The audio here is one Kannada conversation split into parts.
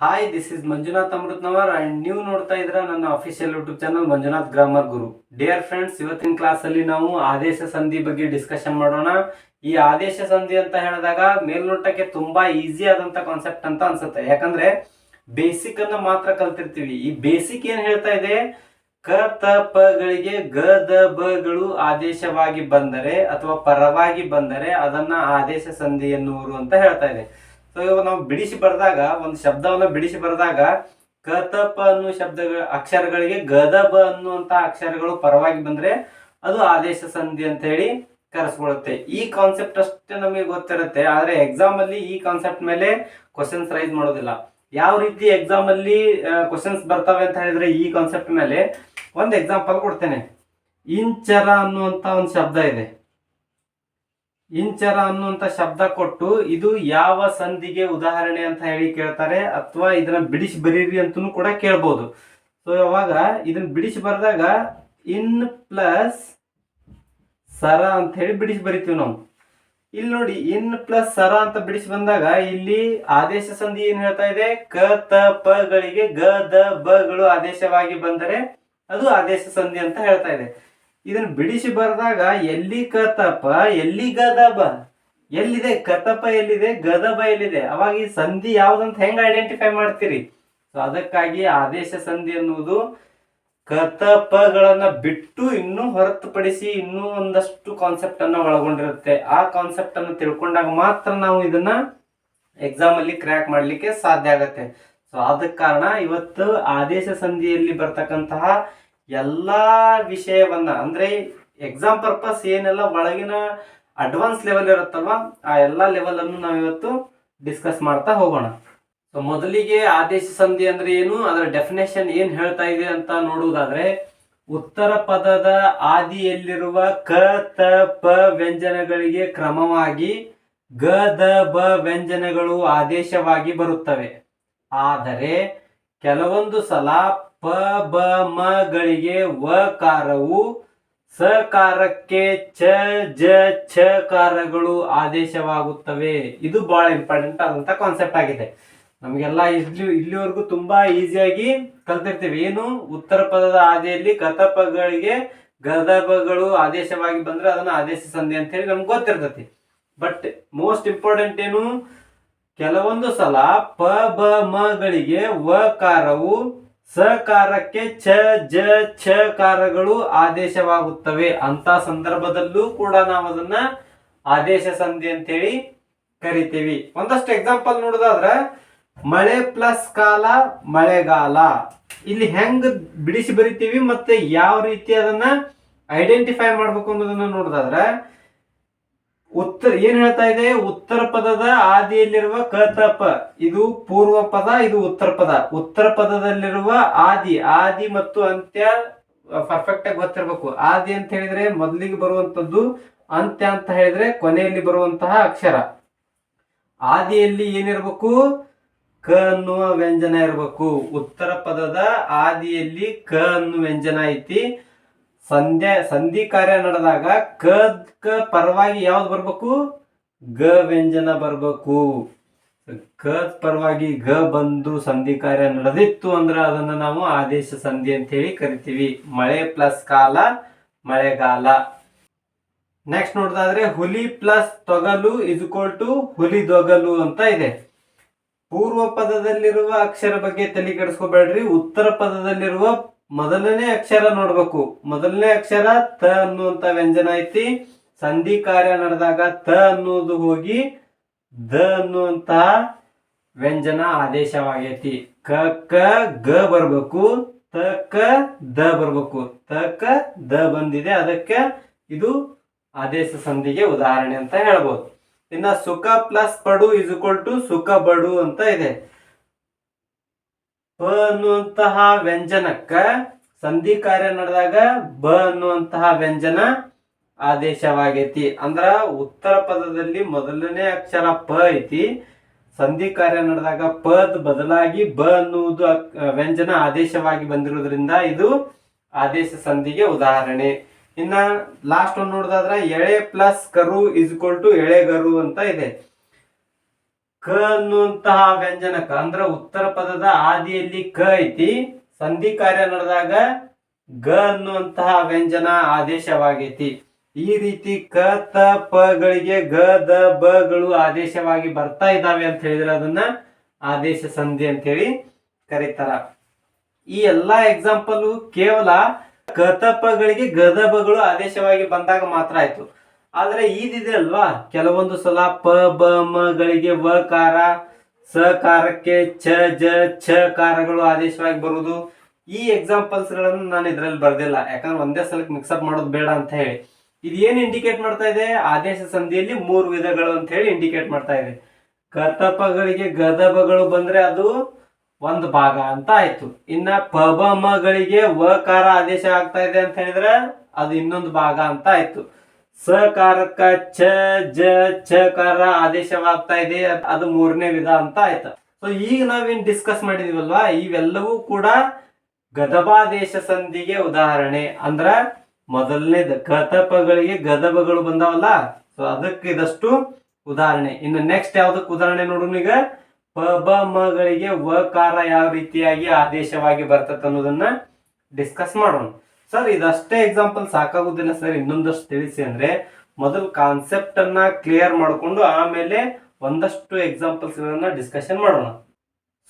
Hi this is Manjunath Amrutnavar and ನೀವು ನೋಡ್ತಾ ಇದ್ರ ನನ್ನ official YouTube channel Manjunath grammar Guru dear friends ಇವತ್ತಿನ ಕ್ಲಾಸ್ ಅಲ್ಲಿ ನಾವು ಆದೇಶ ಸಂಧಿ ಬಗ್ಗೆ ಡಿಸ್ಕಷನ್ ಮಾಡೋಣ. ಈ ಆದೇಶ ಸಂಧಿ ಅಂತ ಹೇಳಿದಾಗ ಮೇಲ್ನೋಟಕ್ಕೆ ತುಂಬಾ ಈಸಿ ಆದಂತ ಕಾನ್ಸೆಪ್ಟ್ ಅಂತ ಅನ್ಸುತ್ತೆ. ಯಾಕಂದ್ರೆ ಬೇಸಿಕ್ ಅನ್ನ ಮಾತ್ರ ಕಲ್ತಿರ್ತೀವಿ. ಈ ಬೇಸಿಕ್ ಏನ್ ಹೇಳ್ತಾ ಇದೆ? ಕ, ತ ಗ, ದ ಆದೇಶವಾಗಿ ಬಂದರೆ ಅಥವಾ ಪರವಾಗಿ ಬಂದರೆ ಅದನ್ನ ಆದೇಶ ಸಂಧಿ ಎನ್ನುವರು ಅಂತ ಹೇಳ್ತಾ ಇದೆ. ಸೊ ಇವಾಗ ನಾವು ಬಿಡಿಸಿ ಬರೆದಾಗ, ಒಂದು ಶಬ್ದವನ್ನು ಬಿಡಿಸಿ ಬರೆದಾಗ ಕ ಅನ್ನೋ ಶಬ್ದಗಳ ಅಕ್ಷರಗಳಿಗೆ ಗದಬ ಅನ್ನುವಂತ ಅಕ್ಷರಗಳು ಪರವಾಗಿ ಬಂದ್ರೆ ಅದು ಆದೇಶ ಸಂಧಿ ಅಂತ ಹೇಳಿ ಕರೆಸ್ಕೊಳ್ಳುತ್ತೆ ಈ ಕಾನ್ಸೆಪ್ಟ್ ಅಷ್ಟೇ ನಮಗೆ ಗೊತ್ತಿರುತ್ತೆ, ಆದ್ರೆ ಎಕ್ಸಾಮ್ ಅಲ್ಲಿ ಈ ಕಾನ್ಸೆಪ್ಟ್ ಮೇಲೆ ಕ್ವಶನ್ಸ್ ರೈಸ್ ಮಾಡೋದಿಲ್ಲ. ಯಾವ ರೀತಿ ಎಕ್ಸಾಮ್ ಅಲ್ಲಿ ಕ್ವಶನ್ಸ್ ಬರ್ತವೆ ಅಂತ ಹೇಳಿದ್ರೆ ಈ ಕಾನ್ಸೆಪ್ಟ್ ಮೇಲೆ ಒಂದು ಎಕ್ಸಾಂಪಲ್ ಕೊಡ್ತೇನೆ. ಇಂಚರ ಅನ್ನುವಂತ ಒಂದು ಶಬ್ದ ಇದೆ. ಇಂಚರ ಅನ್ನುವಂತ ಶಬ್ದ ಕೊಟ್ಟು ಇದು ಯಾವ ಸಂಧಿಗೆ ಉದಾಹರಣೆ ಅಂತ ಹೇಳಿ ಕೇಳ್ತಾರೆ ಅಥವಾ ಇದನ್ನ ಬಿಡಿಸಿ ಬರೀರಿ ಅಂತನೂ ಕೂಡ ಕೇಳ್ಬೋದು. ಸೊ ಯಾವಾಗ ಇದನ್ನ ಬಿಡಿಸಿ ಬರೆದಾಗ ಇನ್ ಪ್ಲಸ್ ಸರ ಅಂತ ಹೇಳಿ ಬಿಡಿಸಿ ಬರಿತೀವಿ ನಾವು. ಇಲ್ಲಿ ನೋಡಿ ಇನ್ ಪ್ಲಸ್ ಸರ ಅಂತ ಬಿಡಿಸಿ ಬಂದಾಗ ಇಲ್ಲಿ ಆದೇಶ ಸಂಧಿ ಏನ್ ಹೇಳ್ತಾ ಇದೆ? ಕ, ತ, ಪ ಗಳಿಗೆ ಗ, ದ ಬಗಳು ಆದೇಶವಾಗಿ ಬಂದರೆ ಅದು ಆದೇಶ ಸಂಧಿ ಅಂತ ಹೇಳ್ತಾ ಇದೆ. ಇದನ್ನ ಬಿಡಿಸಿ ಬರೆದಾಗ ಎಲ್ಲಿ ಕತಪ, ಎಲ್ಲಿ ಗದಬ ಎಲ್ಲಿದೆ? ಕತಪ ಎಲ್ಲಿದೆ? ಗದಬ ಎಲ್ಲಿದೆ? ಅವಾಗ ಈ ಸಂಧಿ ಯಾವ್ದಂತ ಹೆಂಗ್ ಐಡೆಂಟಿಫೈ ಮಾಡ್ತೀರಿ? ಸೊ ಅದಕ್ಕಾಗಿ ಆದೇಶ ಸಂಧಿ ಅನ್ನುವುದು ಕತಪಗಳನ್ನ ಬಿಟ್ಟು ಇನ್ನೂ ಹೊರತುಪಡಿಸಿ ಇನ್ನೂ ಒಂದಷ್ಟು ಕಾನ್ಸೆಪ್ಟ್ ಅನ್ನ ಒಳಗೊಂಡಿರುತ್ತೆ. ಆ ಕಾನ್ಸೆಪ್ಟ್ ಅನ್ನು ತಿಳ್ಕೊಂಡಾಗ ಮಾತ್ರ ನಾವು ಇದನ್ನ ಎಕ್ಸಾಮ್ ಅಲ್ಲಿ ಕ್ರ್ಯಾಕ್ ಮಾಡ್ಲಿಕ್ಕೆ ಸಾಧ್ಯ ಆಗತ್ತೆ. ಸೊ ಅದಕ್ಕೆ ಕಾರಣ ಇವತ್ತು ಆದೇಶ ಸಂಧಿಯಲ್ಲಿ ಬರ್ತಕ್ಕಂತಹ ಎಲ್ಲಾ ವಿಷಯವನ್ನ, ಅಂದ್ರೆ ಎಕ್ಸಾಮ್ ಪರ್ಪಸ್ ಏನೆಲ್ಲ ಒಳಗಿನ ಅಡ್ವಾನ್ಸ್ ಲೆವೆಲ್ ಇರುತ್ತಲ್ವ, ಆ ಎಲ್ಲ ಲೆವೆಲ್ ಅನ್ನು ನಾವು ಇವತ್ತು ಡಿಸ್ಕಸ್ ಮಾಡ್ತಾ ಹೋಗೋಣ. ಸೊ ಮೊದಲಿಗೆ ಆದೇಶ ಸಂಧಿ ಅಂದ್ರೆ ಏನು, ಅದರ ಡೆಫಿನೇಷನ್ ಏನ್ ಹೇಳ್ತಾ ಇದೆ ಅಂತ ನೋಡುವುದಾದ್ರೆ, ಉತ್ತರ ಪದದ ಆದಿಯಲ್ಲಿರುವ ಕ, ತ, ಪ ವ್ಯಂಜನಗಳಿಗೆ ಕ್ರಮವಾಗಿ ಗ, ದ, ಬ ವ್ಯಂಜನಗಳು ಆದೇಶವಾಗಿ ಬರುತ್ತವೆ. ಆದರೆ, ಕೆಲವೊಂದು ಸಲ ಪ ಬ ಮ ಗಳಿಗೆ ವಕಾರವು ಸಕಾರಕ್ಕೆ ಚ, ಜ, ಛ ಕಾರಗಳು ಆದೇಶವಾಗುತ್ತವೆ. ಇದು ಬಹಳ ಇಂಪಾರ್ಟೆಂಟ್ ಆದಂತ ಕಾನ್ಸೆಪ್ಟ್ ಆಗಿದೆ. ನಮಗೆಲ್ಲ ಇಲ್ಲಿ ಇಲ್ಲಿವರೆಗೂ ತುಂಬಾ ಈಸಿಯಾಗಿ ಕಲ್ತಿರ್ತೀವಿ. ಏನು? ಉತ್ತರ ಪದದ ಆದಿಯಲ್ಲಿ ಗತಪಗಳಿಗೆ ಗದಪಗಳು ಆದೇಶವಾಗಿ ಬಂದ್ರೆ ಅದನ್ನ ಆದೇಶ ಸಂಧಿ ಅಂತ ಹೇಳಿ ನಮ್ಗೆ ಗೊತ್ತಿರ್ತೈತಿ. ಬಟ್ ಮೋಸ್ಟ್ ಇಂಪಾರ್ಟೆಂಟ್ ಏನು? ಕೆಲವೊಂದು ಸಲ ಪ, ಬ, ಮಗಳಿಗೆ ವಕಾರವು ಸಕಾರಕ್ಕೆ ಛ, ಜ, ಛ ಕಾರಗಳು ಆದೇಶವಾಗುತ್ತವೆ. ಅಂತ ಸಂದರ್ಭದಲ್ಲೂ ಕೂಡ ನಾವು ಅದನ್ನ ಆದೇಶ ಸಂಧಿ ಅಂತ ಹೇಳಿ ಕರಿತೀವಿ. ಒಂದಷ್ಟು ಎಕ್ಸಾಂಪಲ್ ನೋಡೋದಾದ್ರ, ಮಳೆ ಪ್ಲಸ್ ಕಾಲ, ಮಳೆಗಾಲ. ಇಲ್ಲಿ ಹೆಂಗ್ ಬಿಡಿಸಿ ಬರಿತೀವಿ ಮತ್ತೆ ಯಾವ ರೀತಿ ಅದನ್ನ ಐಡೆಂಟಿಫೈ ಮಾಡ್ಬೇಕು ಅನ್ನೋದನ್ನ ನೋಡೋದಾದ್ರೆ ಉತ್ತರ ಏನ್ ಹೇಳ್ತಾ ಇದೆ? ಉತ್ತರ ಪದದ ಆದಿಯಲ್ಲಿರುವ ಕತಪ. ಇದು ಪೂರ್ವ ಪದ, ಇದು ಉತ್ತರ ಪದ. ಉತ್ತರ ಪದದಲ್ಲಿರುವ ಆದಿ ಆದಿ ಮತ್ತು ಅಂತ್ಯ ಪರ್ಫೆಕ್ಟ್ ಆಗಿ ಗೊತ್ತಿರಬೇಕು. ಆದಿ ಅಂತ ಹೇಳಿದ್ರೆ ಮೊದಲಿಗೆ ಬರುವಂತದ್ದು ಅಂತ್ಯ ಅಂತ ಹೇಳಿದ್ರೆ ಕೊನೆಯಲ್ಲಿ ಬರುವಂತಹ ಅಕ್ಷರ. ಆದಿಯಲ್ಲಿ ಏನಿರ್ಬೇಕು? ಕ ಅನ್ನುವ ವ್ಯಂಜನ ಇರಬೇಕು. ಉತ್ತರ ಪದದ ಆದಿಯಲ್ಲಿ ಕ ಅನ್ನುವ ವ್ಯಂಜನ ಐತಿ. ಸಂಧ್ಯಾ, ಸಂಧಿ ಕಾರ್ಯ ನಡೆದಾಗ ಕ ಕ ಪರವಾಗಿ ಯಾವ್ದು ಬರ್ಬೇಕು? ಗ ವ್ಯಂಜನ ಬರ್ಬೇಕು. ಕ ಪರವಾಗಿ ಗ ಬಂದು ಸಂಧಿ ಕಾರ್ಯ ನಡೆದಿತ್ತು ಅಂದ್ರೆ ಅದನ್ನ ನಾವು ಆದೇಶ ಸಂಧಿ ಅಂತ ಹೇಳಿ ಕರಿತೀವಿ. ಮಳೆ ಪ್ಲಸ್ ಕಾಲ, ಮಳೆಗಾಲ. ನೆಕ್ಸ್ಟ್ ನೋಡೋದಾದ್ರೆ ಹುಲಿ ಪ್ಲಸ್ ತೊಗಲು ಇಸ್ಕೋಲ್ ಟು ಹುಲಿ ದೊಗಲು ಅಂತ ಇದೆ. ಪೂರ್ವ ಪದದಲ್ಲಿರುವ ಅಕ್ಷರ ಬಗ್ಗೆ ತಲೆ ಕೆಡಿಸ್ಕೋಬೇಡ್ರಿ. ಉತ್ತರ ಪದದಲ್ಲಿರುವ ಮೊದಲನೇ ಅಕ್ಷರ ನೋಡ್ಬೇಕು. ಮೊದಲನೇ ಅಕ್ಷರ ತ ಅನ್ನುವಂತ ವ್ಯಂಜನ ಐತಿ. ಸಂಧಿ ಕಾರ್ಯ ನಡೆದಾಗ ತ ಅನ್ನುವುದು ಹೋಗಿ ದ ಅನ್ನುವಂತ ವ್ಯಂಜನ ಆದೇಶವಾಗೈತಿ. ಕ ಕ, ಗ ಬರ್ಬೇಕು. ತ, ಕ, ದ ಬರ್ಬೇಕು. ತ, ಕ, ದ ಬಂದಿದೆ. ಅದಕ್ಕೆ ಇದು ಆದೇಶ ಸಂಧಿಗೆ ಉದಾಹರಣೆ ಅಂತ ಹೇಳ್ಬೋದು. ಇನ್ನ ಸುಖ ಪ್ಲಸ್ ಪಡು ಇಸ್ ಟು ಸುಖ ಬಡು ಅಂತ ಇದೆ. ಪ ಅನ್ನುವಂತಹ ವ್ಯಂಜನಕ್ಕ ಸಂಧಿ ಕಾರ್ಯ ನಡೆದಾಗ ಬ ಅನ್ನುವಂತಹ ವ್ಯಂಜನ ಆದೇಶವಾಗೈತಿ. ಅಂದ್ರ ಉತ್ತರ ಪದದಲ್ಲಿ ಮೊದಲನೇ ಅಕ್ಷರ ಪ ಐತಿ. ಸಂಧಿ ಕಾರ್ಯ ನಡೆದಾಗ ಪದ್ ಬದಲಾಗಿ ಬ ಅನ್ನುವುದು ವ್ಯಂಜನ ಆದೇಶವಾಗಿ ಬಂದಿರೋದ್ರಿಂದ ಇದು ಆದೇಶ ಸಂಧಿಗೆ ಉದಾಹರಣೆ. ಇನ್ನ ಲಾಸ್ಟ್ ಒಂದು ನೋಡೋದಾದ್ರೆ ಎಳೆ ಪ್ಲಸ್ ಕರು ಇಸ್ ಟು ಎಳೆಗರು ಅಂತ ಇದೆ. ಕ ಅನ್ನುವಂತಹ ವ್ಯಂಜನಕ ಅಂದ್ರ ಉತ್ತರ ಪದದ ಆದಿಯಲ್ಲಿ ಕ ಐತಿ. ಸಂಧಿ ಕಾರ್ಯ ನಡೆದಾಗ ಗ ಅನ್ನುವಂತಹ ವ್ಯಂಜನ ಆದೇಶವಾಗೈತಿ. ಈ ರೀತಿ ಕ, ತ, ಪ ಗಳಿಗೆ ಗ, ದ, ಬ ಗಳು ಆದೇಶವಾಗಿ ಬರ್ತಾ ಇದ್ದಾವೆ ಅಂತ ಹೇಳಿದ್ರೆ ಅದನ್ನ ಆದೇಶ ಸಂಧಿ ಅಂತ ಹೇಳಿ ಕರೀತಾರ. ಈ ಎಲ್ಲಾ ಎಕ್ಸಾಂಪಲ್ ಕೇವಲ ಕತಪಗಳಿಗೆ ಗದಬಗಳು ಆದೇಶವಾಗಿ ಬಂದಾಗ ಮಾತ್ರ ಆಯ್ತು. ಆದ್ರೆ ಈದಿದೆ ಅಲ್ವಾ? ಕೆಲವೊಂದು ಸಲ ಪ, ಬ, ಮ ಗಳಿಗೆ ವ ಕಾರ, ಸ ಕಾರಕ್ಕೆ ಛ ಜ, ಛ ಕಾರಗಳು ಆದೇಶವಾಗಿ ಬರುವುದು. ಈ ಎಕ್ಸಾಂಪಲ್ಸ್ಗಳನ್ನು ನಾನು ಇದರಲ್ಲಿ ಬರ್ದಿಲ್ಲ. ಯಾಕಂದ್ರೆ ಒಂದೇ ಸಲಕ್ಕೆ ಮಿಕ್ಸಪ್ ಮಾಡೋದು ಬೇಡ ಅಂತ ಹೇಳಿ. ಇದು ಏನು ಇಂಡಿಕೇಟ್ ಮಾಡ್ತಾ ಇದೆ? ಆದೇಶ ಸಂಧಿಯಲ್ಲಿ ಮೂರು ವಿಧಗಳು ಅಂತ ಹೇಳಿ ಇಂಡಿಕೇಟ್ ಮಾಡ್ತಾ ಇದೆ. ಕತಪಗಳಿಗೆ ಗದಬಗಳು ಬಂದ್ರೆ ಅದು ಒಂದು ಭಾಗ ಅಂತ ಆಯ್ತು. ಇನ್ನ ಪಬಮಗಳಿಗೆ ವಕಾರ ಆದೇಶ ಆಗ್ತಾ ಇದೆ ಅಂತ ಹೇಳಿದ್ರೆ ಅದು ಇನ್ನೊಂದು ಭಾಗ ಅಂತ ಆಯ್ತು. ಸಕಾರಕ್ಕ ಚ ಜ, ಛಕಾರ ಆದೇಶವಾಗ್ತಾ ಇದೆ. ಅದ್- ಮೂರನೇ ವಿಧ ಅಂತ ಆಯ್ತು. ಸೊ ಈಗ ನಾವೇನ್ ಡಿಸ್ಕಸ್ ಮಾಡಿದೀವಲ್ವಾ? ಇವೆಲ್ಲವೂ ಕೂಡ ಗದಬಾದೇಶ ಸಂಧಿಗೆ ಉದಾಹರಣೆ. ಅಂದ್ರ ಮೊದಲನೇದ ಗದಪಗಳಿಗೆ ಗದಬಗಳು ಬಂದಾವಲ್ಲ? ಸೊ ಅದಕ್ಕೆ ಇದಷ್ಟು ಉದಾಹರಣೆ. ಇನ್ನು ನೆಕ್ಸ್ಟ್ ಯಾವ್ದಕ್ಕೆ ಉದಾಹರಣೆ ನೋಡೋಣ ಈಗ? ಪ ಬ ಮಗಳಿಗೆ ವಕಾರ ಯಾವ ರೀತಿಯಾಗಿ ಆದೇಶವಾಗಿ ಬರ್ತದೆ ಅನ್ನೋದನ್ನ ಡಿಸ್ಕಸ್ ಮಾಡೋಣ. ಸರ್ ಇದಷ್ಟೇ ಎಕ್ಸಾಂಪಲ್ ಸಾಕಾಗುದಿಲ್ಲ ಸರ್ ಇನ್ನೊಂದಷ್ಟು ತಿಳಿಸಿ ಅಂದ್ರೆ ಮೊದಲು ಕಾನ್ಸೆಪ್ಟ್ ಅನ್ನ ಕ್ಲಿಯರ್ ಮಾಡಿಕೊಂಡು ಆಮೇಲೆ ಒಂದಷ್ಟು ಎಕ್ಸಾಂಪಲ್ಸ್ ಗಳನ್ನ ಡಿಸ್ಕಷನ್ ಮಾಡೋಣ.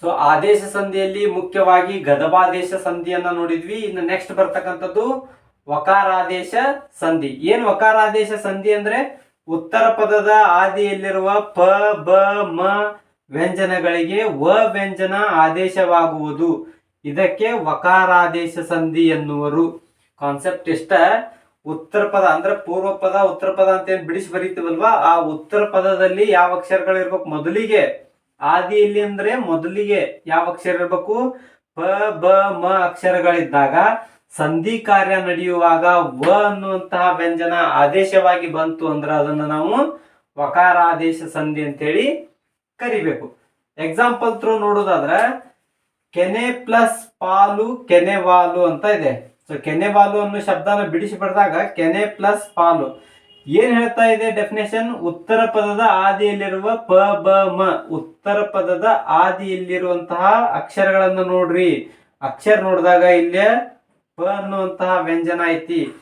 ಸೊ ಆದೇಶ ಸಂಧಿಯಲ್ಲಿ ಮುಖ್ಯವಾಗಿ ಗದಬಾದೇಶ ಸಂಧಿಯನ್ನ ನೋಡಿದ್ವಿ. ಇನ್ನು ನೆಕ್ಸ್ಟ್ ಬರ್ತಕ್ಕಂಥದ್ದು ವಕಾರಾದೇಶ ಸಂಧಿ. ಏನ್ ವಕಾರಾದೇಶ ಸಂಧಿ ಅಂದ್ರೆ ಉತ್ತರ ಪದದ ಆದಿಯಲ್ಲಿರುವ ಪ, ಬ, ಮ ವ್ಯಂಜನಗಳಿಗೆ ವ ವ್ಯಂಜನ ಆದೇಶವಾಗುವುದು. ಇದಕ್ಕೆ ವಕಾರಾದೇಶ ಸಂಧಿ ಎನ್ನುವರು. ಕಾನ್ಸೆಪ್ಟ್ ಇಷ್ಟ. ಉತ್ತರ ಪದ ಅಂದ್ರೆ ಪೂರ್ವ ಪದ, ಉತ್ತರ ಪದ ಅಂತ ಏನ್ ಬಿಡಿಸಿ ಬರೀತೀವಲ್ವಾ? ಆ ಉತ್ತರ ಪದದಲ್ಲಿ ಯಾವ ಅಕ್ಷರಗಳು ಇರ್ಬೇಕು? ಮೊದಲಿಗೆ. ಆದಿಯಲ್ಲಿ ಅಂದ್ರೆ ಮೊದಲಿಗೆ ಯಾವ ಅಕ್ಷರ ಇರ್ಬೇಕು? ಪ, ಬ, ಮ ಅಕ್ಷರಗಳಿದ್ದಾಗ ಸಂಧಿ ಕಾರ್ಯ ನಡೆಯುವಾಗ ವ ಅನ್ನುವಂತಹ ವ್ಯಂಜನ ಆದೇಶವಾಗಿ ಬಂತು ಅಂದ್ರೆ ಅದನ್ನ ನಾವು ವಕಾರ ಆದೇಶ ಸಂಧಿ ಅಂತೇಳಿ ಕರಿಬೇಕು. ಎಕ್ಸಾಂಪಲ್ ಥ್ರೂ ನೋಡೋದಾದ್ರೆ ಕೆನೆ ಪ್ಲಸ್ ಪಾಲು ಕೆನೆವಾಲು ಅಂತ ಇದೆ. ಸೊ ಕೆನೆ ಬಾಲು ಅನ್ನೋ ಶಬ್ದನ ಬಿಡಿಸಿ ಬರೆದಾಗ ಕೆನೆ ಪ್ಲಸ್ ಪಾಲು. ಏನ್ ಹೇಳ್ತಾ ಇದೆ ಡೆಫಿನೇಷನ್ ಉತ್ತರ ಪದದ ಆದಿಯಲ್ಲಿರುವ ಪ, ಬ, ಮ. ಉತ್ತರ ಪದದ ಆದಿಯಲ್ಲಿರುವಂತಹ ಅಕ್ಷರಗಳನ್ನು ನೋಡ್ರಿ. ಅಕ್ಷರ ನೋಡಿದಾಗ ಇಲ್ಲಿ ಪ ಅನ್ನುವಂತಹ ವ್ಯಂಜನ ಐತಿ.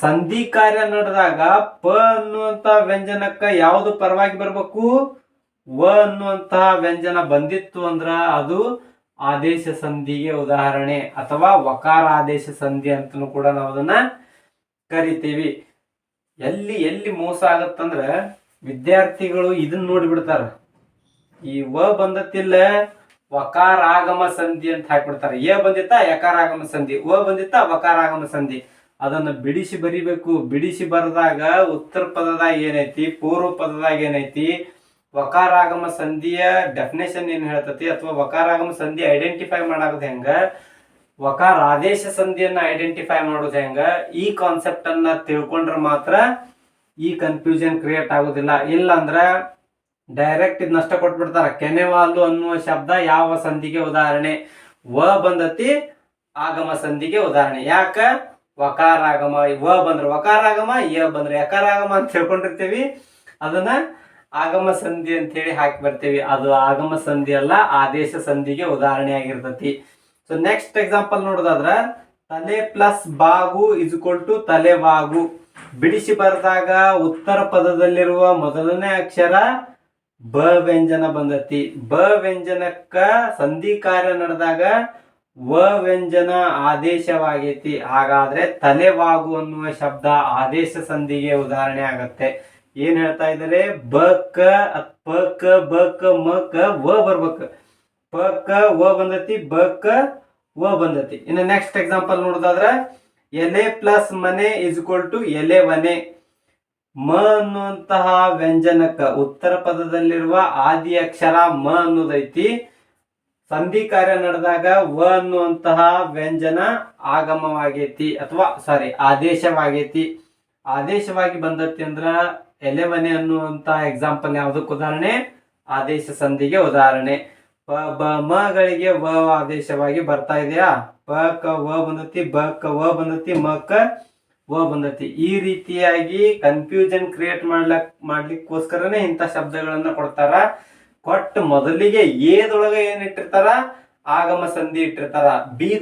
ಸಂಧಿ ಕಾರ್ಯ ನಡೆದಾಗ ಪ ಅನ್ನುವಂತಹ ವ್ಯಂಜನಕ್ಕ ಯಾವುದು ಪರವಾಗಿ ಬರ್ಬೇಕು? ವ ಅನ್ನುವಂತಹ ವ್ಯಂಜನ ಬಂದಿತ್ತು ಅಂದ್ರ ಅದು ಆದೇಶ ಸಂಧಿಗೆ ಉದಾಹರಣೆ ಅಥವಾ ವಕಾರ ಆದೇಶ ಸಂಧಿ ಅಂತಲೂ ಕೂಡ ನಾವು ಅದನ್ನ ಕರಿತೀವಿ. ಎಲ್ಲಿ ಎಲ್ಲಿ ಮೋಸ ಆಗತ್ತಂದ್ರ ವಿದ್ಯಾರ್ಥಿಗಳು ಇದನ್ನ ನೋಡಿಬಿಡ್ತಾರ. ಈ ವ ಬಂದತ್ತಿಲ್ಲ ವಕಾರ ಆಗಮ ಸಂಧಿ ಅಂತ ಹಾಕ್ಬಿಡ್ತಾರೆ. ಎ ಬಂದಿತ್ತ, ಯಕಾರಾಗಮ ಸಂಧಿ. ವ ಬಂದಿತ್ತ ವಕಾರ ಆಗಮ ಸಂಧಿ. ಅದನ್ನ ಬಿಡಿಸಿ ಬರಿಬೇಕು. ಬಿಡಿಸಿ ಬರೆದಾಗ ಉತ್ತರ ಪದದಾಗ ಏನೈತಿ, ಪೂರ್ವ ಪದದಾಗ ಏನೈತಿ ವಕಾರಾಗಮ ಸಂಧಿಯ ಡೆಫಿನೇಷನ್ ಏನ್ ಹೇಳ್ತತಿ ಅಥವಾ ವಕಾರಾಗಮ ಸಂಧಿ ಐಡೆಂಟಿಫೈ ಮಾಡೋದು ಹೆಂಗ? ವಕಾರ ಆದೇಶ ಸಂಧಿಯನ್ನ ಐಡೆಂಟಿಫೈ ಮಾಡೋದು ಹೆಂಗ? ಈ ಕಾನ್ಸೆಪ್ಟ್ ಅನ್ನ ತಿಳ್ಕೊಂಡ್ರೆ ಮಾತ್ರ ಈ ಕನ್ಫ್ಯೂಷನ್ ಕ್ರಿಯೇಟ್ ಆಗೋದಿಲ್ಲ. ಇಲ್ಲ ಅಂದ್ರ ಡೈರೆಕ್ಟ್ ಇದ್ ನಷ್ಟ ಕೊಟ್ಬಿಡ್ತಾರ ಕೆನೆವಾಲು ಅನ್ನುವ ಶಬ್ದ ಯಾವ ಸಂಧಿಗೆ ಉದಾಹರಣೆ? ವ ಬಂದತಿ ಆಗಮ ಸಂಧಿಗೆ ಉದಾಹರಣೆ. ಯಾಕ? ವಕಾರಾಗಮ. ವ ಬಂದ್ರೆ ವಕಾರಾಗಮ, ಯ ಬಂದ್ರೆ ಯಕಾರಾಗಮ ಅಂತ ತಿಳ್ಕೊಂಡಿರ್ತೀವಿ. ಅದನ್ನ ಆಗಮ ಸಂಧಿ ಅಂತ ಹೇಳಿ ಹಾಕಿ ಬರ್ತೀವಿ. ಅದು ಆಗಮ ಸಂಧಿ ಅಲ್ಲ, ಆದೇಶ ಸಂಧಿಗೆ ಉದಾಹರಣೆ ಆಗಿರ್ತತಿ. ಸೊ ನೆಕ್ಸ್ಟ್ ಎಕ್ಸಾಂಪಲ್ ನೋಡೋದಾದ್ರ, ತಲೆ ಪ್ಲಸ್ ಬಾಗು ಇಸ್ಕೊಲ್ ಟು ತಲೆವಾಗು ಬಿಡಿಸಿ ಬರೆದಾಗ ಉತ್ತರ ಪದದಲ್ಲಿರುವ ಮೊದಲನೇ ಅಕ್ಷರ ಬ ವ್ಯಂಜನ ಬಂದತಿ. ಬ ವ್ಯಂಜನಕ್ಕ ಸಂಧಿ ಕಾರ್ಯ ನಡೆದಾಗ ವ ವ್ಯಂಜನ ಆದೇಶವಾಗೈತಿ. ಹಾಗಾದ್ರೆ ತಲೆವಾಗು ಅನ್ನುವ ಶಬ್ದ ಆದೇಶ ಸಂಧಿಗೆ ಉದಾಹರಣೆ ಆಗತ್ತೆ. ಏನ್ ಹೇಳ್ತಾ ಇದ್ದಾರೆ? ಬ, ಕ ಬಕ ಮ, ಕ, ವ ಬರ್ಬೇಕು. ಪ, ಕ, ವ ಬಂದತಿ, ಬ, ಕ, ವ ಬಂದತಿ. ಇನ್ನು ನೆಕ್ಸ್ಟ್ ಎಕ್ಸಾಂಪಲ್ ನೋಡೋದಾದ್ರೆ, ಎಲೆ ಪ್ಲಸ್ ಮನೆ ಇಸ್ಕೊಲ್ ಟು ಎಲೆ ವನೆ. ಮ ಅನ್ನುವಂತಹ ವ್ಯಂಜನಕ, ಉತ್ತರ ಪದದಲ್ಲಿರುವ ಆದಿ ಅಕ್ಷರ ಮ ಅನ್ನೋದೈತಿ. ಸಂಧಿ ಕಾರ್ಯ ನಡೆದಾಗ ವ ಅನ್ನುವಂತಹ ವ್ಯಂಜನ ಆಗಮವಾಗೈತಿ, ಅಥವಾ ಸಾರಿ ಆದೇಶವಾಗೈತಿ. ಆದೇಶವಾಗಿ ಬಂದತಿ ಅಂದ್ರ ಎಲೆವನೆ ಅನ್ನುವಂತ ಎಕ್ಸಾಂಪಲ್ ಯಾವ್ದಕ್ಕೆ ಉದಾಹರಣೆ? ಆದೇಶ ಸಂಧಿಗೆ ಉದಾಹರಣೆ. ಪ, ಬ, ಮ ಗಳಿಗೆ ವ ಆದೇಶವಾಗಿ ಬರ್ತಾ ಇದೆಯಾ? ಪ, ಕ, ವ ಬಂದತಿ, ಬ, ಕ, ವ ಬಂದತಿ, ಮ, ಕ, ವ ಬಂದತಿ. ಈ ರೀತಿಯಾಗಿ ಕನ್ಫ್ಯೂಷನ್ ಕ್ರಿಯೇಟ್ ಮಾಡ್ಲಕ್, ಮಾಡ್ಲಿಕ್ಕೋಸ್ಕರನೇ ಇಂಥ ಶಬ್ದಗಳನ್ನ ಕೊಡ್ತಾರ. ಕೊಟ್ಟ ಮೊದಲಿಗೆ ಏದೊಳಗ ಏನ್ ಇಟ್ಟಿರ್ತಾರ? ಆಗಮ ಸಂಧಿ ಇಟ್ಟಿರ್ತಾರ. ಬಿ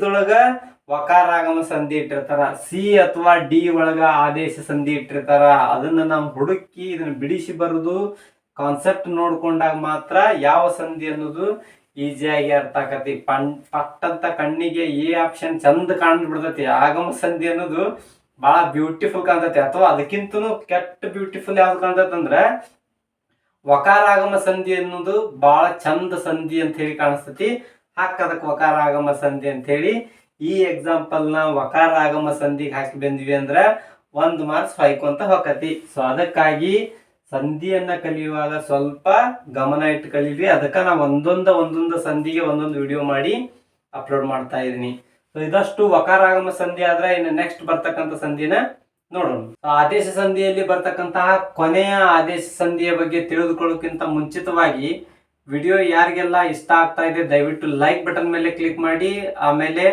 ದೊಳಗ ವಕಾರ ಆಗಮ ಸಂಧಿ ಇಟ್ಟಿರ್ತಾರ, ಸಿ ಅಥವಾ ಡಿ ಒಳಗ ಆದೇಶ ಸಂಧಿ ಇಟ್ಟಿರ್ತಾರ, ಅದನ್ನ ನಾವು ಹುಡುಕಿ ಇದನ್ನ ಬಿಡಿಸಿ ಬರುದು ಕಾನ್ಸೆಪ್ಟ್ ನೋಡ್ಕೊಂಡಾಗ ಮಾತ್ರ ಯಾವ ಸಂಧಿ ಅನ್ನೋದು ಈಸಿಯಾಗಿ ಅರ್ಥ ಆಕತಿ. ಪಣ್ ಪಟ್ಟಂತ ಕಣ್ಣಿಗೆ ಈ ಆಪ್ಷನ್ ಚಂದ ಕಾಣ್ಬಿಡ್ತತಿ ಆಗಮ ಸಂಧಿ ಅನ್ನೋದು ಬಹಳ ಬ್ಯೂಟಿಫುಲ್ ಕಾಣ್ತೈತಿ. ಅಥವಾ ಅದಕ್ಕಿಂತನೂ ಕೆಟ್ಟ ಬ್ಯೂಟಿಫುಲ್ ಯಾವ್ದು ಕಾಣ್ತೈತಿ ಅಂದ್ರೆ ವಕಾರಾಗಮ ಸಂಧಿ ಅನ್ನೋದು ಬಹಳ ಚಂದ ಸಂಧಿ ಅಂತ ಹೇಳಿ ಕಾಣಿಸ್ತತಿ. ಹಾಕ ಅದಕ್ಕೆ ವಕಾರಾಗಮ ಸಂಧಿ ಅಂತ ಹೇಳಿ. ಈ ಎಕ್ಸಾಂಪಲ್ನ ವಕಾರಾಗಮ ಸಂಧಿಗೆ ಹಾಕಿ ಬಂದ್ವಿ ಅಂದ್ರ ಒಂದು ಮಾರ್ಕ್ಸ್ ಹೊಯ್ಕೊಂತ ಹೊಕತಿ ಸೊ ಅದಕ್ಕಾಗಿ ಸಂಧಿಯನ್ನ ಕಲಿಯುವಾಗ ಸ್ವಲ್ಪ ಗಮನ ಇಟ್ಟು ಕಲೀವಿ ಅದಕ್ಕ ನಾ ಒಂದೊಂದ ಒಂದೊಂದು ಸಂಧಿಗೆ ಒಂದೊಂದು ವಿಡಿಯೋ ಮಾಡಿ ಅಪ್ಲೋಡ್ ಮಾಡ್ತಾ ಇದೀನಿ ಸೊ ಇದಷ್ಟು ವಕಾರಾಗಮ ಸಂಧಿ ಆದ್ರೆ ಇನ್ನು ನೆಕ್ಸ್ಟ್ ಬರ್ತಕ್ಕಂಥ ಸಂಧಿನ ನೋಡೋಣ. ಆದೇಶ ಸಂಧಿಯಲ್ಲಿ ಬರ್ತಕ್ಕಂತಹ ಕೊನೆಯ ಆದೇಶ ಸಂಧಿಯ ಬಗ್ಗೆ ತಿಳಿದುಕೊಳ್ಳೋಕ್ಕಿಂತ ಮುಂಚಿತವಾಗಿ ವಿಡಿಯೋ ಯಾರಿಗೆಲ್ಲ ಇಷ್ಟ ಆಗ್ತಾ ಇದೆ ದಯವಿಟ್ಟು ಲೈಕ್ ಬಟನ್ ಮೇಲೆ ಕ್ಲಿಕ್ ಮಾಡಿ. ಆಮೇಲೆ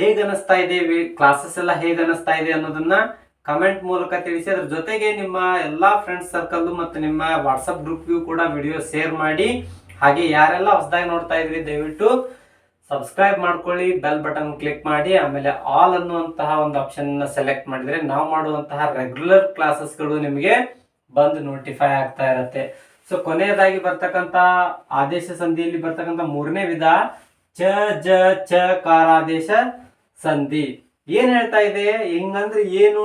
ಹೇಗೆ ಅನಿಸ್ತಾ ಇದೆ ಕ್ಲಾಸಸ್ ಎಲ್ಲ ಹೇಗೆ ಅನಿಸ್ತಾ ಇದೆ ಅನ್ನೋದನ್ನ ಕಮೆಂಟ್ ಮೂಲಕ ತಿಳಿಸಿ. ಅದ್ರ ಜೊತೆಗೆ ನಿಮ್ಮ ಎಲ್ಲಾ ಫ್ರೆಂಡ್ಸ್ ಸರ್ಕಲ್ ಮತ್ತು ನಿಮ್ಮ ವಾಟ್ಸಪ್ ಗ್ರೂಪ್ಗೂ ಕೂಡ ವಿಡಿಯೋ ಶೇರ್ ಮಾಡಿ. ಹಾಗೆ ಯಾರೆಲ್ಲ ಹೊಸದಾಗಿ ನೋಡ್ತಾ ಇದ್ರಿ, ದಯವಿಟ್ಟು ಸಬ್ಸ್ಕ್ರೈಬ್ ಮಾಡ್ಕೊಳ್ಳಿ ಬೆಲ್ ಬಟನ್ ಕ್ಲಿಕ್ ಮಾಡಿ. ಆಮೇಲೆ ಆಲ್ ಅನ್ನುವಂತಹ ಒಂದು ಆಪ್ಷನ್ ಸೆಲೆಕ್ಟ್ ಮಾಡಿದ್ರೆ ನಾವು ಮಾಡುವಂತಹ ರೆಗ್ಯುಲರ್ ಕ್ಲಾಸಸ್ಗಳು ನಿಮಗೆ ಬಂದು ನೋಟಿಫೈ ಆಗ್ತಾ ಇರತ್ತೆ. ಸೊ ಕೊನೆಯದಾಗಿ ಬರ್ತಕ್ಕಂತ ಆದೇಶ ಸಂಧಿಯಲ್ಲಿ ಬರ್ತಕ್ಕಂತ ಮೂರನೇ ವಿಧ, ಚ, ಜ, ಚ, ಕಾರಾದೇಶ. ಸಂಧಿ. ಏನ್ ಹೇಳ್ತಾ ಇದೆ? ಹೆಂಗಂದ್ರೆ ಏನು?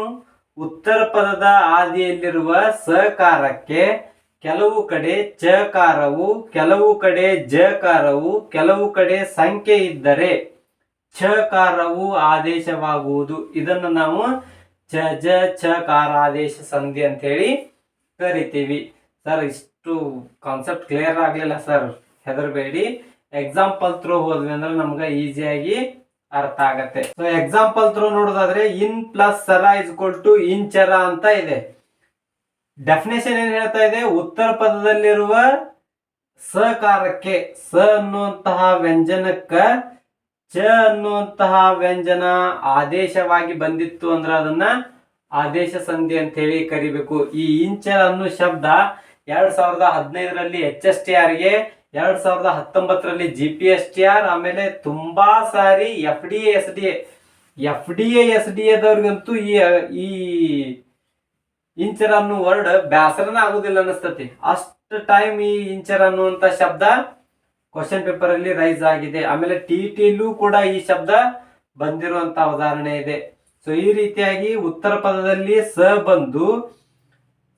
ಉತ್ತರ ಪದದ ಆದಿಯಲ್ಲಿರುವ ಸಕಾರಕ್ಕೆ ಕೆಲವು ಕಡೆ ಚಕಾರವು, ಕೆಲವು ಕಡೆ ಜಕಾರವು, ಕೆಲವು ಕಡೆ ಸಂಖ್ಯೆ ಇದ್ದರೆ ಛಕಾರವು ಆದೇಶವಾಗುವುದು. ಇದನ್ನು ನಾವು ಚ, ಜ ಛಕಾರಾದೇಶ ಸಂಧಿ ಅಂತ ಹೇಳಿ ಕರಿತೀವಿ. ಸರ್, ಇಷ್ಟು ಕಾನ್ಸೆಪ್ಟ್ ಕ್ಲಿಯರ್ ಆಗಲಿಲ್ಲ ಸರ್. ಹೆದರಬೇಡಿ. ಎಕ್ಸಾಂಪಲ್ ಥ್ರೂ ಹೋದ್ವಿ ಅಂದ್ರೆ ನಮ್ಗೆ ಈಸಿಯಾಗಿ ಅರ್ಥ ಆಗತ್ತೆ. ಸೊ ಎಕ್ಸಾಂಪಲ್ ತ್ರೂ ನೋಡೋದಾದ್ರೆ ಇನ್ ಪ್ಲಸ್ ಸರ ಇಸ್ ಟು ಇಂಚರ ಅಂತ ಇದೆ. ಡೆಫಿನೇಷನ್ ಏನ್ ಹೇಳ್ತಾ ಇದೆ? ಉತ್ತರ ಪದದಲ್ಲಿರುವ ಸಕಾರಕ್ಕೆ ಸ ಅನ್ನುವಂತಹ ವ್ಯಂಜನಕ್ಕ ಚ ಅನ್ನುವಂತಹ ವ್ಯಂಜನ ಆದೇಶವಾಗಿ ಬಂದಿತ್ತು ಅಂದ್ರೆ ಅದನ್ನ ಆದೇಶ ಸಂಧಿ ಅಂತ ಹೇಳಿ ಕರಿಬೇಕು. ಈ ಇಂಚರ ಅನ್ನೋ ಶಬ್ದ ಎರಡ್ ಸಾವಿರದ ಹದಿನೈದರಲ್ಲಿ ಎಚ್ ಎಸ್ ಟಿ ಆರ್ಗೆ ಎರಡ್ ಸಾವಿರದ ಹತ್ತೊಂಬತ್ತರಲ್ಲಿ G P S T R, ಆಮೇಲೆ ತುಂಬಾ ಸಾರಿ F D S D F D S D ಎದವ್ರಿಗಂತೂ ಈ ಈ ಇಂಚರ ಅನ್ನೋ ವರ್ಡ್ ಬ್ಯಾಸರನ ಆಗುದಿಲ್ಲ ಅನಿಸ್ತತಿ. ಅಷ್ಟು ಟೈಮ್ ಈ ಇಂಚರ ಅನ್ನುವಂತ ಶಬ್ದ ಕ್ವಶನ್ ಪೇಪರ್ ಅಲ್ಲಿ ರೈಸ್ ಆಗಿದೆ. ಆಮೇಲೆ ಟಿ ಟಿಲೂ ಕೂಡ ಈ ಶಬ್ದ ಬಂದಿರುವಂತ ಉದಾಹರಣೆ ಇದೆ. ಸೊ ಈ ರೀತಿಯಾಗಿ ಉತ್ತರ ಪದದಲ್ಲಿ ಸ ಬಂದು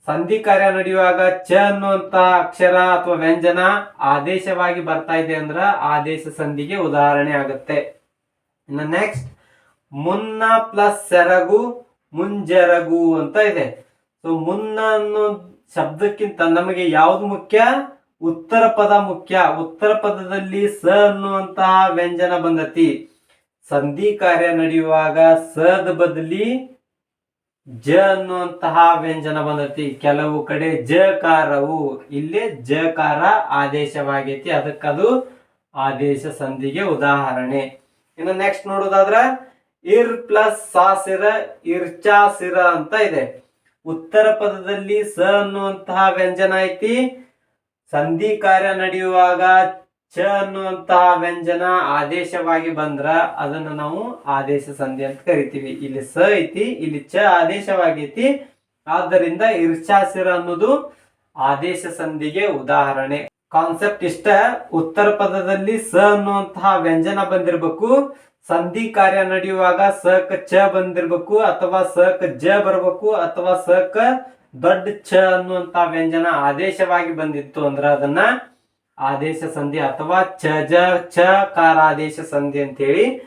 ಸಂಧಿ ಕಾರ್ಯ ನಡೆಯುವಾಗ ಚ ಅನ್ನುವಂತ ಅಕ್ಷರ ಅಥವಾ ವ್ಯಂಜನ ಆದೇಶವಾಗಿ ಬರ್ತಾ ಇದೆ ಅಂದ್ರ ಆದೇಶ ಸಂಧಿಗೆ ಉದಾಹರಣೆ ಆಗುತ್ತೆ. ಇನ್ನು ನೆಕ್ಸ್ಟ್ ಮುನ್ನ ಪ್ಲಸ್ ಸೆರಗು, ಮುಂಜರಗು ಅಂತ ಇದೆ. ಸೊ ಮುನ್ನ ಅನ್ನೋ ಶಬ್ದಕ್ಕಿಂತ ನಮಗೆ ಯಾವ್ದು ಮುಖ್ಯ? ಉತ್ತರ ಪದ ಮುಖ್ಯ. ಉತ್ತರ ಪದದಲ್ಲಿ ಸ ಅನ್ನುವಂತಹ ವ್ಯಂಜನ ಬಂದತಿ. ಸಂಧಿ ಕಾರ್ಯ ನಡೆಯುವಾಗ ಸದ ಬದಲಿ ಜ ಅನ್ನುವಂತಹ ವ್ಯಂಜನ ಬಂದೈತಿ. ಕೆಲವು ಕಡೆ ಜಕಾರವು, ಇಲ್ಲಿ ಜಕಾರ ಆದೇಶವಾಗೈತಿ. ಅದಕ್ಕದು ಆದೇಶ ಸಂಧಿಗೆ ಉದಾಹರಣೆ. ಇನ್ನು ನೆಕ್ಸ್ಟ್ ನೋಡೋದಾದ್ರ, ಇರ್ ಪ್ಲಸ್ ಸಾಸಿರ ಇರ್ಚಾಸಿರ ಅಂತ ಇದೆ. ಉತ್ತರ ಪದದಲ್ಲಿ ಸ ಅನ್ನುವಂತಹ ವ್ಯಂಜನ ಐತಿ. ಸಂಧಿ ಕಾರ್ಯ ನಡೆಯುವಾಗ ಚ ಅನ್ನುವಂತಹ ವ್ಯಂಜನ ಆದೇಶವಾಗಿ ಬಂದ್ರ ಅದನ್ನ ನಾವು ಆದೇಶ ಸಂಧಿ ಅಂತ ಕರಿತೀವಿ. ಇಲ್ಲಿ ಸ ಐತಿ, ಇಲ್ಲಿ ಚ ಆದೇಶವಾಗೈತಿ. ಆದ್ದರಿಂದ ಇರ್ಚಾಸಿರ ಅನ್ನೋದು ಆದೇಶ ಸಂಧಿಗೆ ಉದಾಹರಣೆ. ಕಾನ್ಸೆಪ್ಟ್ ಇಷ್ಟ. ಉತ್ತರ ಪದದಲ್ಲಿ ಸ ಅನ್ನುವಂತಹ ವ್ಯಂಜನ ಬಂದಿರಬೇಕು. ಸಂಧಿ ಕಾರ್ಯ ನಡೆಯುವಾಗ ಸ ಕ ಚ ಬಂದಿರಬೇಕು ಅಥವಾ ಸ ಕ ಜ ಬರಬೇಕು ಅಥವಾ ಸ ಕ ದೊಡ್ಡ ಛ ಅನ್ನುವಂತಹ ವ್ಯಂಜನ ಆದೇಶವಾಗಿ ಬಂದಿತ್ತು ಅಂದ್ರೆ ಅದನ್ನ ಆದೇಶ ಸಂಧಿ ಅಥವಾ ಚ, ಜ, ಚ, ಕಾರಾದೇಶ ಸಂಧಿ ಅಂತೇಳಿ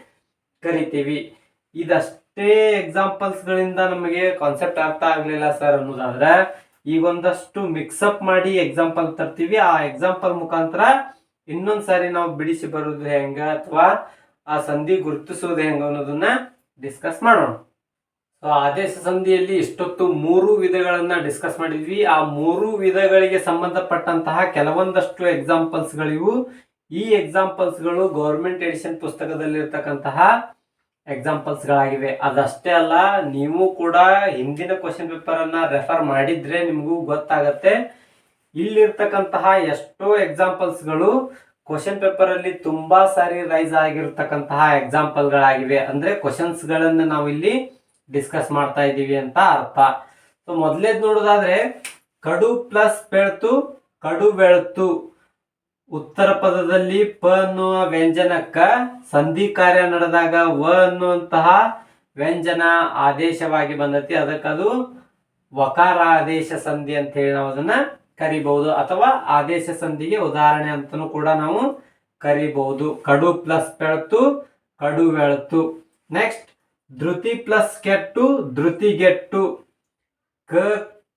ಕರಿತೀವಿ. ಇದಷ್ಟೇ ಎಕ್ಸಾಂಪಲ್ಸ್ಗಳಿಂದ ನಮಗೆ ಕಾನ್ಸೆಪ್ಟ್ ಅರ್ಥ ಆಗಲಿಲ್ಲ ಸರ್ ಅನ್ನೋದಾದ್ರೆ ಒಂದಷ್ಟು ಮಿಕ್ಸಪ್ ಮಾಡಿ ಎಕ್ಸಾಂಪಲ್ ತರ್ತೀವಿ. ಆ ಎಕ್ಸಾಂಪಲ್ ಮುಖಾಂತರ ಇನ್ನೊಂದು ಸಾರಿ ನಾವು ಬಿಡಿಸಿ ಬರೋದು ಹೆಂಗ ಅಥವಾ ಆ ಸಂಧಿ ಗುರುತಿಸೋದು ಹೆಂಗ ಅನ್ನೋದನ್ನ ಡಿಸ್ಕಸ್ ಮಾಡೋಣ. ಸೊ ಆದೇಶ ಸಂಧಿಯಲ್ಲಿ ಇಷ್ಟೊತ್ತು ಮೂರು ವಿಧಗಳನ್ನ ಡಿಸ್ಕಸ್ ಮಾಡಿದ್ವಿ. ಆ ಮೂರು ವಿಧಗಳಿಗೆ ಸಂಬಂಧಪಟ್ಟಂತಹ ಕೆಲವೊಂದಷ್ಟು ಎಕ್ಸಾಂಪಲ್ಸ್ ಗಳಿವು. ಈ ಎಕ್ಸಾಂಪಲ್ಸ್ಗಳು ಗೌರ್ಮೆಂಟ್ ಎಡಿಷನ್ ಪುಸ್ತಕದಲ್ಲಿರ್ತಕ್ಕಂತಹ ಎಕ್ಸಾಂಪಲ್ಸ್ ಗಳಾಗಿವೆ. ಅದಷ್ಟೇ ಅಲ್ಲ, ನೀವು ಕೂಡ ಹಿಂದಿನ ಕ್ವಶನ್ ಪೇಪರ್ ಅನ್ನ ರೆಫರ್ ಮಾಡಿದ್ರೆ ನಿಮಗೂ ಗೊತ್ತಾಗತ್ತೆ. ಇಲ್ಲಿರ್ತಕ್ಕಂತಹ ಎಷ್ಟೋ ಎಕ್ಸಾಂಪಲ್ಸ್ಗಳು ಕ್ವಶನ್ ಪೇಪರ್ ಅಲ್ಲಿ ತುಂಬಾ ಸಾರಿ ರೈಸ್ ಆಗಿರ್ತಕ್ಕಂತಹ ಎಕ್ಸಾಂಪಲ್ಗಳಾಗಿವೆ ಅಂದ್ರೆ ಕ್ವಶನ್ಸ್ ಗಳನ್ನ ನಾವು ಇಲ್ಲಿ ಡಿಸ್ಕಸ್ ಮಾಡ್ತಾ ಇದ್ದೀವಿ ಅಂತ ಅರ್ಥ. ಸೊ ಮೊದಲೇದ್ ನೋಡೋದಾದ್ರೆ, ಕಡು ಪ್ಲಸ್ ಬೆಳ್ತು, ಕಡು ಬೆಳ್ತು. ಉತ್ತರ ಪದದಲ್ಲಿ ಪ ಅನ್ನುವ ವ್ಯಂಜನಕ್ಕ ಸಂಧಿ ಕಾರ್ಯ ನಡೆದಾಗ ವ ಅನ್ನುವಂತಹ ವ್ಯಂಜನ ಆದೇಶವಾಗಿ ಬಂದತಿ. ಅದಕ್ಕದು ವಕಾರ ಆದೇಶ ಸಂಧಿ ಅಂತ ಹೇಳಿ ನಾವು ಅದನ್ನ ಕರಿಬಹುದು. ಅಥವಾ ಆದೇಶ ಸಂಧಿಗೆ ಉದಾಹರಣೆ ಅಂತಲೂ ಕೂಡ ನಾವು ಕರಿಬಹುದು. ಕಡು ಪ್ಲಸ್ ಬೆಳ್ತು, ಕಡು ಬೆಳ್ತು. ನೆಕ್ಸ್ಟ್ ಧೃತಿ ಪ್ಲಸ್ ಕೆಟ್ಟು ಧೃತಿಗೆಟ್ಟು ಕ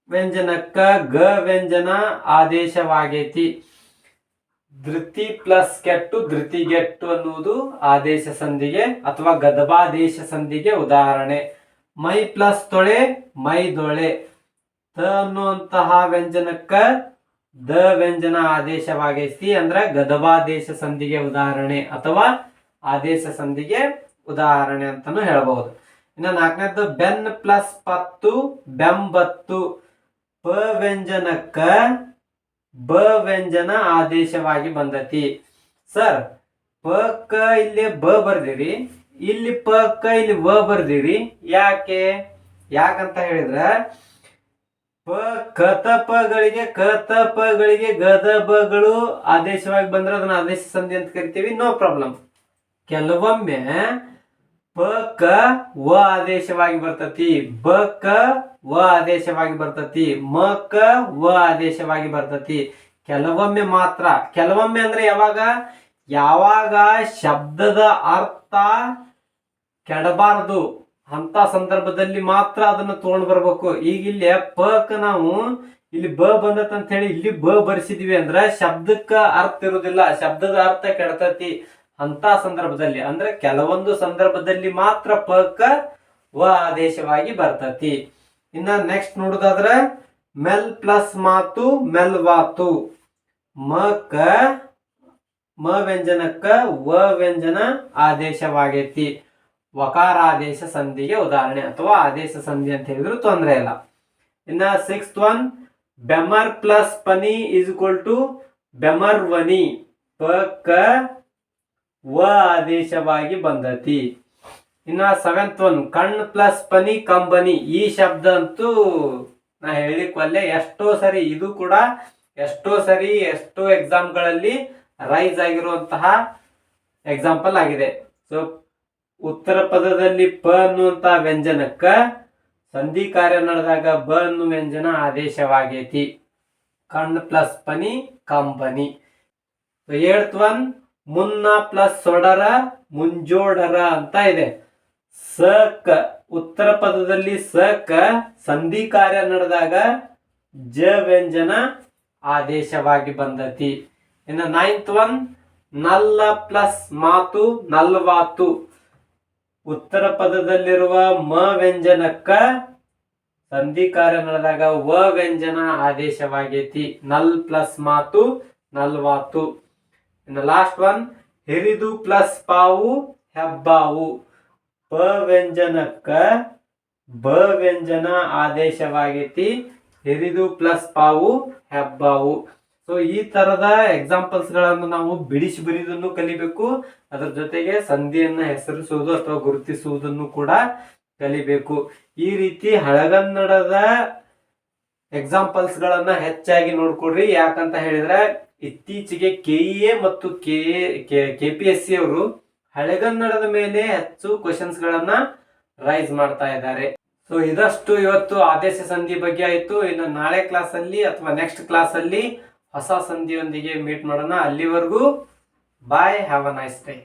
ವ್ಯಂಜನಕ್ಕ ಗ ವ್ಯಂಜನ ಆದೇಶವಾಗೈತಿ. ಧೃತಿ ಪ್ಲಸ್ ಕೆಟ್ಟು ಧೃತಿಗೆಟ್ಟು ಅನ್ನುವುದು ಆದೇಶ ಸಂಧಿಗೆ ಅಥವಾ ಗದಬಾದೇಶ ಸಂಧಿಗೆ ಉದಾಹರಣೆ. ಮೈ ಪ್ಲಸ್ ತೊಳೆ, ಮೈ ದೊಳೆ. ತ ಅನ್ನುವಂತಹ ವ್ಯಂಜನಕ್ಕ ದ ವ್ಯಂಜನ ಆದೇಶವಾಗೈತಿ ಅಂದ್ರ ಗದಬಾದೇಶ ಸಂಧಿಗೆ ಉದಾಹರಣೆ ಅಥವಾ ಆದೇಶ ಸಂಧಿಗೆ ಉದಾಹರಣೆ ಅಂತಾನು ಹೇಳಬಹುದು. ಇನ್ನ ನಾಲ್ಕನೇದ್ದು, ಬೆನ್ ಪ್ಲಸ್ ಪತ್ತು, ಬೆಂಬತ್ತು. ಪ ವ್ಯಂಜನಕ್ಕ ಬ ವ್ಯಂಜನ ಆದೇಶವಾಗಿ ಬಂದತಿ. ಸರ್ ಪ ಕ ಇಲ್ಲಿ ಬ ಬರ್ದಿರಿ, ಇಲ್ಲಿ ಪ ಕ ಇಲ್ಲಿ ವ ಬರ್ದಿರಿ. ಯಾಕೆ? ಯಾಕಂತ ಹೇಳಿದ್ರ, ಪ ಕತ ಪಗಳಿಗೆ ಕತ ಪಗಳಿಗೆ ಗದ ಬಗಳು ಆದೇಶವಾಗಿ ಬಂದ್ರೆ ಅದನ್ನ ಆದೇಶ ಸಂಧಿ ಅಂತ ಕರಿತೀವಿ, ನೋ ಪ್ರಾಬ್ಲಮ್. ಕೆಲವೊಮ್ಮೆ ಪ ಕ ವ ಆದೇಶವಾಗಿ ಬರ್ತತಿ. ಬ ಕ ವ ಆದೇಶವಾಗಿ ಬರ್ತತಿ. ಮ ಕ ವ ಆದೇಶವಾಗಿ ಬರ್ತತಿ. ಕೆಲವೊಮ್ಮೆ ಮಾತ್ರ. ಕೆಲವೊಮ್ಮೆ ಅಂದ್ರೆ ಯಾವಾಗ? ಯಾವಾಗ ಶಬ್ದದ ಅರ್ಥ ಕೆಡಬಾರದು. ಅಂತ ಸಂದರ್ಭದಲ್ಲಿ ಮಾತ್ರ ಅದನ್ನ ತಗೊಂಡ್ ಬರ್ಬೇಕು. ಈಗ ಇಲ್ಲಿ ಪ ಕ ನಾವು ಇಲ್ಲಿ ಬ ಬಂದತ್ ಅಂತ ಹೇಳಿ ಇಲ್ಲಿ ಬ ಬರ್ಸಿದೀವಿ ಅಂದ್ರ ಶಬ್ದಕ್ಕ ಅರ್ಥ ಇರುವುದಿಲ್ಲ ಶಬ್ದದ ಅರ್ಥ ಕೆಡತತಿ. ಅಂತ ಸಂದರ್ಭದಲ್ಲಿ, ಅಂದ್ರೆ ಕೆಲವೊಂದು ಸಂದರ್ಭದಲ್ಲಿ ಮಾತ್ರ ಪ ಕ ವ ಆದೇಶವಾಗಿ ಬರ್ತತಿ. ಇನ್ನ ನೆಕ್ಸ್ಟ್ ನೋಡುದಾದ್ರೆ, ಮೆಲ್ ಪ್ಲಸ್ ಮಾತು ಮೆಲ್ ವಾತು. ಮ ಕ, ಮ ವ್ಯಂಜನಕ್ಕ ವ ವ್ಯಂಜನ ಆದೇಶವಾಗೈತಿ. ವಕಾರಾದೇಶ ಸಂಧಿಗೆ ಉದಾಹರಣೆ ಅಥವಾ ಆದೇಶ ಸಂಧಿ ಅಂತ ಹೇಳಿದ್ರು ತೊಂದರೆ ಇಲ್ಲ. ಇನ್ನ ಸಿಕ್ಸ್ತ್ ಒನ್ ಬೆಮರ್ ಪ್ಲಸ್ ಪನಿ ಇಸ್ ಇಕ್ವಲ್ ಟು ಬೆಮರ್ ವನಿ. ಪ ಕ ವ ಆದೇಶವಾಗಿ ಬಂದತಿ. ಇನ್ನು ಸೆವೆಂತ್ ಒನ್ ಕಣ್ ಪ್ಲಸ್ ಪನಿ ಕಂಬನಿ ಈ ಶಬ್ದ ಅಂತೂ ನಾ ಹೇಳಿಕೊಲ್ಲೆ ಎಷ್ಟೋ ಸರಿ ಇದು ಕೂಡ ಎಷ್ಟೋ ಸರಿ ಎಷ್ಟೋ ಎಕ್ಸಾಮ್ಗಳಲ್ಲಿ ರೈಸ್ ಆಗಿರುವಂತಹ ಎಕ್ಸಾಂಪಲ್ ಆಗಿದೆ. ಸೊ, ಉತ್ತರ ಪದದಲ್ಲಿ ಪ ಅನ್ನುವಂತಹ ವ್ಯಂಜನಕ್ಕ ಸಂಧಿ ಕಾರ್ಯ ನಡೆದಾಗ ಬ ಅನ್ನು ವ್ಯಂಜನ ಆದೇಶವಾಗೈತಿ. ಕಣ್ ಪ್ಲಸ್ ಪನಿ ಕಂಬನಿ. ಏಳ್ತ್ ಒನ್ ಮುನ್ನ ಪ್ಲಸ್ ಸೊಡರ, ಮುಂಜೋಡರ ಅಂತ ಇದೆ. ಸಕ ಉತ್ತರ ಪದದಲ್ಲಿ ಸಕ ಸಂಧಿ ಕಾರ್ಯ ನಡೆದಾಗ ಜ ವ್ಯಂಜನ ಆದೇಶವಾಗಿ ಬಂದತಿ. ಇನ್ನು ನೈನ್ತ್ ಒನ್ ನಲ್ಲ ಪ್ಲಸ್ ಮಾತು, ನಲ್ವಾತು. ಉತ್ತರ ಪದದಲ್ಲಿರುವ ಮ ವ್ಯಂಜನಕ್ಕ ಸಂಧಿ ಕಾರ್ಯ ನಡೆದಾಗ ವ ವ್ಯಂಜನ ಆದೇಶವಾಗೈತಿ. ನಲ್ ಪ್ಲಸ್ ಮಾತು, ನಲ್ವಾತು. ಇನ್ನು ಲಾಸ್ಟ್ ಒನ್ ಹಿರಿದು ಪ್ಲಸ್ ಪಾವು ಹೆಬ್ಬಾವು. ಪ ವ್ಯಂಜನಕ್ಕ ಬ ವ್ಯಂಜನ ಆದೇಶವಾಗೈತಿ. ಹಿರಿದು ಪ್ಲಸ್ ಪಾವು ಹೆಬ್ಬಾವು. ಸೊ ಈ ತರದ ಎಕ್ಸಾಂಪಲ್ಸ್ಗಳನ್ನು ನಾವು ಬಿಡಿಸಿ ಬರೆಯುವುದನ್ನು ಕಲಿಬೇಕು. ಅದರ ಜೊತೆಗೆ ಸಂಧಿಯನ್ನ ಹೆಸರಿಸುವುದು ಅಥವಾ ಗುರುತಿಸುವುದನ್ನು ಕೂಡ ಕಲಿಬೇಕು. ಈ ರೀತಿ ಹಳಗನ್ನಡದ ಎಕ್ಸಾಂಪಲ್ಸ್ ಗಳನ್ನ ಹೆಚ್ಚಾಗಿ ನೋಡ್ಕೊಡ್ರಿ. ಯಾಕಂತ ಹೇಳಿದ್ರೆ ಇತ್ತೀಚೆಗೆ ಕೆಇಎ ಮತ್ತು K K P S C ಅವರು ಹಳೆಗನ್ನಡದ ಮೇಲೆ ಹೆಚ್ಚು ಕ್ವಶನ್ಸ್ ಗಳನ್ನ ರೈಸ್ ಮಾಡ್ತಾ ಇದ್ದಾರೆ. ಸೊ ಇದಷ್ಟು ಇವತ್ತು ಆದೇಶ ಸಂಧಿ ಬಗ್ಗೆ ಆಯ್ತು. ಇನ್ನು ನಾಳೆ ಕ್ಲಾಸ್ ಅಲ್ಲಿ ಅಥವಾ ನೆಕ್ಸ್ಟ್ ಕ್ಲಾಸ್ ಅಲ್ಲಿ ಹೊಸ ಸಂಧಿಯೊಂದಿಗೆ ಮೀಟ್ ಮಾಡೋಣ. ಅಲ್ಲಿವರೆಗೂ bye have a nice day